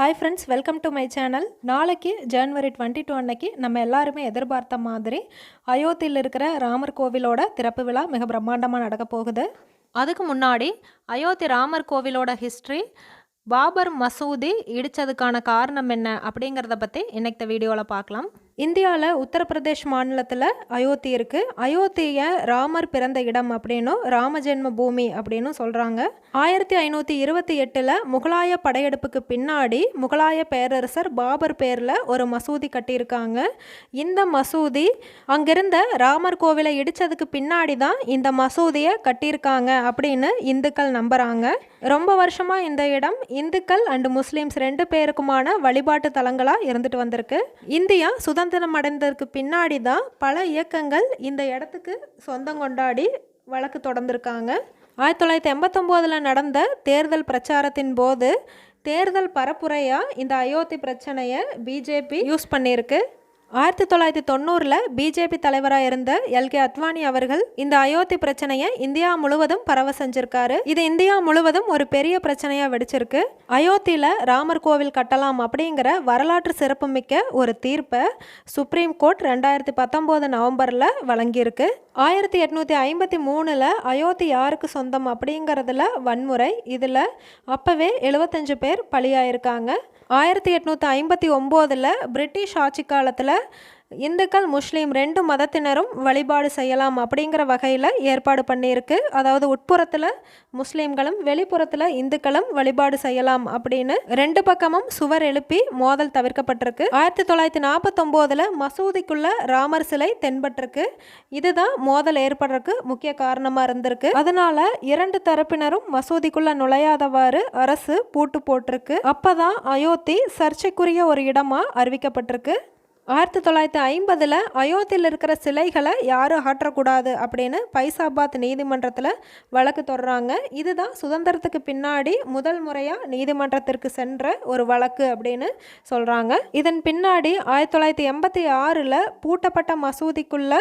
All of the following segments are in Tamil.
Hi friends welcome to my channel நாளைக்கு ஜனவரி டுவெண்ட்டி டூ அன்னைக்கு நம்ம எல்லாருமே எதிர்பார்த்த மாதிரி அயோத்தியில் இருக்கிற ராமர் கோவிலோட திறப்பு விழா மிக பிரம்மாண்டமாக நடக்க போகுது. அதுக்கு முன்னாடி அயோத்தி ராமர் கோவிலோட ஹிஸ்ட்ரி பாபர் மசூதி இடித்ததுக்கான காரணம் என்ன அப்படிங்கிறத பற்றி இன்னைக்கு வீடியோவில் பார்க்கலாம். இந்தியாவில் உத்தரப்பிரதேஷ் மாநிலத்தில் அயோத்தி இருக்குது அயோத்தியை ராமர் பிறந்த இடம் அப்படின்னும் ராமஜென்ம பூமி அப்படின்னு சொல்கிறாங்க ஆயிரத்தி ஐநூற்றி இருபத்தி எட்டில் முகலாய படையெடுப்புக்கு பின்னாடி முகலாய பேரரசர் பாபர் பேரில் ஒரு மசூதி கட்டியிருக்காங்க. இந்த மசூதி அங்கிருந்த ராமர் கோவிலை இடித்ததுக்கு பின்னாடி தான் இந்த மசூதியை கட்டியிருக்காங்க அப்படின்னு இந்துக்கள் நம்புகிறாங்க ரொம்ப வருஷமாக இந்த இடம் இந்துக்கள் அண்டு முஸ்லீம்ஸ் ரெண்டு பேருக்குமான வழிபாட்டு தலங்களாக இருந்துட்டு வந்திருக்கு. இந்தியா சுதந்திரம் அடைந்ததற்கு பின்னாடி தான் பல இயக்கங்கள் இந்த இடத்துக்கு சொந்தம் கொண்டாடி வழக்கு தொடர்ந்துருக்காங்க. ஆயிரத்தி தொள்ளாயிரத்தி எண்பத்தொம்போதில் நடந்த தேர்தல் பிரச்சாரத்தின் போது தேர்தல் பரப்புரையாக இந்த அயோத்தி பிரச்சனையை பிஜேபி யூஸ் பண்ணியிருக்கு. ஆயிரத்தி தொள்ளாயிரத்தி தொண்ணூறில் பிஜேபி தலைவராக இருந்த எல்கே அத்வானி அவர்கள் இந்த அயோத்தி பிரச்சனையை இந்தியா முழுவதும் பரவ செஞ்சிருக்காரு. இது இந்தியா முழுவதும் ஒரு பெரிய பிரச்சனையாக வெடிச்சிருக்கு. அயோத்தியில் ராமர் கோவில் கட்டலாம் அப்படிங்கிற வரலாற்று சிறப்புமிக்க ஒரு தீர்ப்பை சுப்ரீம் கோர்ட் ரெண்டாயிரத்தி பத்தொம்போது நவம்பரில் வழங்கியிருக்கு. ஆயிரத்தி எட்நூற்றி ஐம்பத்தி மூணில் அயோத்தி யாருக்கு சொந்தம் அப்படிங்கிறதுல வன்முறை. இதில் அப்போவே எழுபத்தஞ்சு பேர் பலியாயிருக்காங்க. ஆயிரத்தி எட்நூற்றி ஐம்பத்தி ஒம்போதில் பிரிட்டிஷ் ஆட்சி காலத்தில் இந்துக்கள் முஸ்லீம் ரெண்டு மதத்தினரும் வழிபாடு செய்யலாம் அப்படிங்கிற வகையில் ஏற்பாடு பண்ணியிருக்கு. அதாவது உட்புறத்தில் முஸ்லீம்களும் வெளிப்புறத்தில் இந்துக்களும் வழிபாடு செய்யலாம் அப்படின்னு ரெண்டு பக்கமும் சுவர் எழுப்பி மோதல் தவிர்க்கப்பட்டிருக்கு. ஆயிரத்தி தொள்ளாயிரத்தி நாற்பத்தொம்போதில் மசூதிக்குள்ள ராமர் சிலை தென்பட்டிருக்கு. இதுதான் மோதல் ஏற்படுறதுக்கு முக்கிய காரணமாக இருந்திருக்கு. அதனால இரண்டு தரப்பினரும் மசூதிக்குள்ள நுழையாதவாறு அரசு பூட்டு போட்டிருக்கு. அப்பதான் அயோத்தி சர்ச்சைக்குரிய ஒரு இடமா அறிவிக்கப்பட்டிருக்கு. ஆயிரத்தி தொள்ளாயிரத்தி ஐம்பதில் அயோத்தியில் இருக்கிற சிலைகளை யாரும் அகற்றக்கூடாது அப்படின்னு பைசாபாத் நீதிமன்றத்தில் வழக்கு தொடர்றாங்க இதுதான் சுதந்திரத்துக்கு பின்னாடி முதல் முறையாக நீதிமன்றத்திற்கு சென்ற ஒரு வழக்கு அப்படின்னு சொல்கிறாங்க இதன் பின்னாடி ஆயிரத்தி தொள்ளாயிரத்தி எண்பத்தி ஆறில் பூட்டப்பட்ட மசூதிக்குள்ள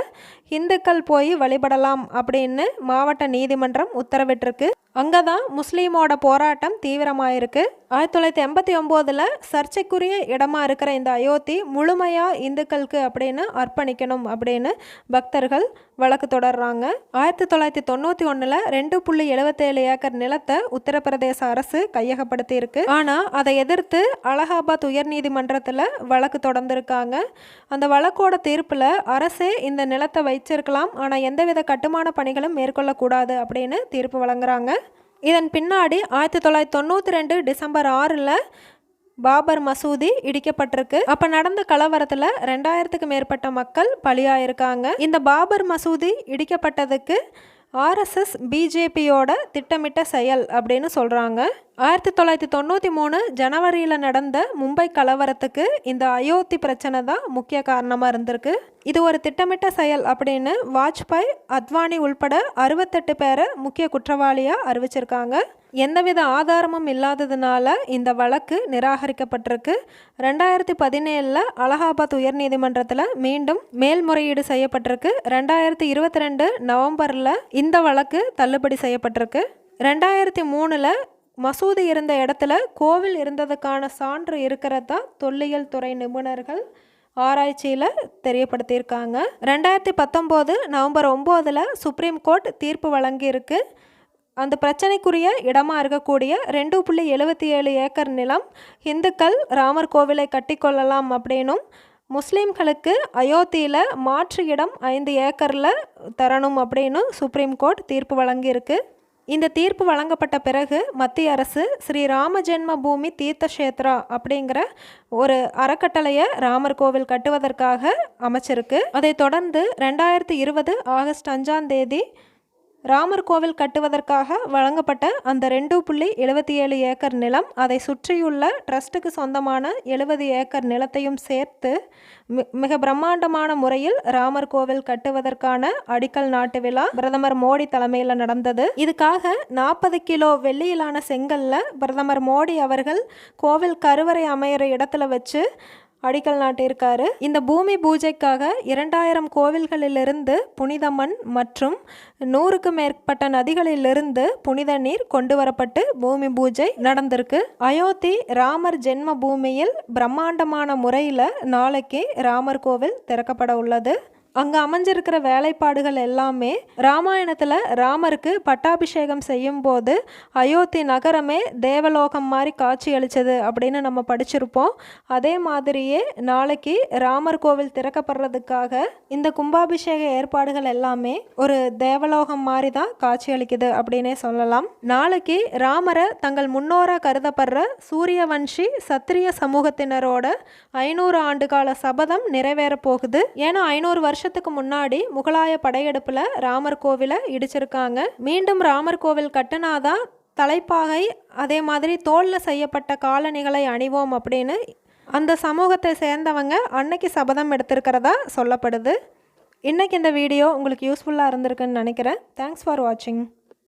இந்துக்கள் போய் வழிபடலாம் அப்படின்னு மாவட்ட நீதிமன்றம் உத்தரவிட்டிருக்கு. அங்கே தான் முஸ்லீமோட போராட்டம் தீவிரமாயிருக்கு. ஆயிரத்தி தொள்ளாயிரத்தி எண்பத்தி ஒம்போதில் சர்ச்சைக்குரிய இடமா இருக்கிற இந்த அயோத்தி முழுமையாக இந்துக்களுக்கு அப்படின்னு அர்ப்பணிக்கணும் அப்படின்னு பக்தர்கள் வழக்கு தொடர்றாங்க. ஆயிரத்தி தொள்ளாயிரத்தி தொண்ணூற்றி ஒன்றில் ரெண்டு புள்ளி எழுபத்தேழு ஏக்கர் நிலத்தை உத்தரப்பிரதேச அரசு கையகப்படுத்தி இருக்கு ஆனால் அதை எதிர்த்து அலகாபாத் உயர்நீதிமன்றத்தில் வழக்கு தொடர்ந்துருக்காங்க. அந்த வழக்கோட தீர்ப்பில் அரசே இந்த நிலத்தை வைச்சிருக்கலாம் ஆனால் எந்தவித கட்டுமான பணிகளும் மேற்கொள்ளக்கூடாது அப்படின்னு தீர்ப்பு வழங்குறாங்க. இதன் பின்னாடி ஆயிரத்தி தொள்ளாயிரத்தி தொண்ணூற்றி ரெண்டு டிசம்பர் ஆறில் பாபர் மசூதி இடிக்கப்பட்டிருக்கு. அப்போ நடந்த கலவரத்தில் ரெண்டாயிரத்துக்கு மேற்பட்ட மக்கள் பலியாயிருக்காங்க. இந்த பாபர் மசூதி இடிக்கப்பட்டதுக்கு ஆர்எஸ்எஸ் பிஜேபியோட திட்டமிட்ட செயல் அப்படின்னு சொல்கிறாங்க ஆயிரத்தி தொள்ளாயிரத்தி தொண்ணூற்றி மூணு ஜனவரியில் நடந்த மும்பை கலவரத்துக்கு இந்த அயோத்தி பிரச்சனை தான் முக்கிய காரணமாக இருந்திருக்கு. இது ஒரு திட்டமிட்ட செயல் அப்படின்னு வாஜ்பாய் அத்வானி உள்பட அறுபத்தெட்டு பேரை முக்கிய குற்றவாளியாக அறிவிச்சிருக்காங்க. எந்தவித ஆதாரமும் இல்லாததுனால இந்த வழக்கு நிராகரிக்கப்பட்டிருக்கு. ரெண்டாயிரத்தி பதினேழில் அலகாபாத் உயர்நீதிமன்றத்தில் மீண்டும் மேல்முறையீடு செய்யப்பட்டிருக்கு. ரெண்டாயிரத்தி இருபத்தி ரெண்டு நவம்பரில் இந்த வழக்கு தள்ளுபடி செய்யப்பட்டிருக்கு. ரெண்டாயிரத்தி மூணில் மசூதி இருந்த இடத்துல கோவில் இருந்ததுக்கான சான்று இருக்கிறதா தொல்லியல் துறை நிபுணர்கள் ஆராய்ச்சியில் தெரியப்படுத்தியிருக்காங்க. ரெண்டாயிரத்தி பத்தொம்போது நவம்பர் ஒம்போதில் சுப்ரீம் கோர்ட் தீர்ப்பு வழங்கியிருக்கு. அந்த பிரச்சனைக்குரிய இடமாக இருக்கக்கூடிய ரெண்டு புள்ளி எழுபத்தி ஏழு ஏக்கர் நிலம் இந்துக்கள் ராமர் கோவிலை கட்டிக்கொள்ளலாம் அப்படின்னும் முஸ்லீம்களுக்கு அயோத்தியில் மாற்று இடம் ஐந்து ஏக்கரில் தரணும் அப்படின்னு சுப்ரீம் கோர்ட் தீர்ப்பு வழங்கியிருக்கு. இந்த தீர்ப்பு வழங்கப்பட்ட பிறகு மத்திய அரசு ஸ்ரீ ராம ஜென்ம பூமி அப்படிங்கிற ஒரு அறக்கட்டளையை ராமர் கோவில் கட்டுவதற்காக அமைச்சிருக்கு. அதைத் தொடர்ந்து ரெண்டாயிரத்தி இருபது ஆகஸ்ட் அஞ்சாம் தேதி ராமர் கோவில் கட்டுவதற்காக வழங்கப்பட்ட அந்த ரெண்டு புள்ளி எழுபத்தி ஏழு ஏக்கர் நிலம் அதை சுற்றியுள்ள ட்ரஸ்ட்டுக்கு சொந்தமான எழுபது ஏக்கர் நிலத்தையும் சேர்த்து மி மிக பிரம்மாண்டமான முறையில் ராமர் கோவில் கட்டுவதற்கான அடிக்கல் நாட்டு விழா பிரதமர் மோடி தலைமையில் நடந்தது. இதுக்காக நாற்பது கிலோ வெள்ளியிலான செங்கல்ல பிரதமர் மோடி அவர்கள் கோவில் கருவறை அமையிற இடத்துல வச்சு அடிக்கல் நாட்டியிருக்காரு. இந்த பூமி பூஜைக்காக இரண்டாயிரம் கோவில்களிலிருந்து புனித மண் மற்றும் நூறுக்கு மேற்பட்ட நதிகளிலிருந்து புனித நீர் கொண்டு வரப்பட்டு பூமி பூஜை நடந்திருக்கு. அயோத்தி ராமர் ஜென்ம பூமியில் பிரம்மாண்டமான முறையில் நாளைக்கு ராமர் கோவில் திறக்கப்பட உள்ளது. அங்கே அமைஞ்சிருக்கிற வேலைப்பாடுகள் எல்லாமே ராமாயணத்தில் ராமருக்கு பட்டாபிஷேகம் செய்யும்போது அயோத்தி நகரமே தேவலோகம் மாதிரி காட்சி அளித்தது அப்படின்னு நம்ம படிச்சிருப்போம். அதே மாதிரியே நாளைக்கு ராமர் கோவில் திறக்கப்படுறதுக்காக இந்த கும்பாபிஷேக ஏற்பாடுகள் எல்லாமே ஒரு தேவலோகம் மாதிரி தான் காட்சி அளிக்குது அப்படின்னே சொல்லலாம். நாளைக்கு ராமரை தங்கள் முன்னோராக கருதப்படுற சூரியவன்ஷி சத்திரிய சமூகத்தினரோட ஐநூறு ஆண்டுகால சபதம் நிறைவேற போகுது. ஏன்னா ஐநூறு வருஷம் வருஷத்துக்கு முன்னாடி முகலாய படையெடுப்பில் ராமர் கோவிலை இடிச்சிருக்காங்க. மீண்டும் ராமர் கோவில் கட்டினாதான் தலைப்பாகை அதே மாதிரி தோலில் செய்யப்பட்ட காலணிகளை அணிவோம் அப்படின்னு அந்த சமூகத்தை சேர்ந்தவங்க அன்னைக்கு சபதம் எடுத்திருக்கிறதா சொல்லப்படுது. இன்றைக்கி இந்த வீடியோ உங்களுக்கு யூஸ்ஃபுல்லாக இருந்திருக்குன்னு நினைக்கிறேன். தேங்க்ஸ் ஃபார் வாட்சிங்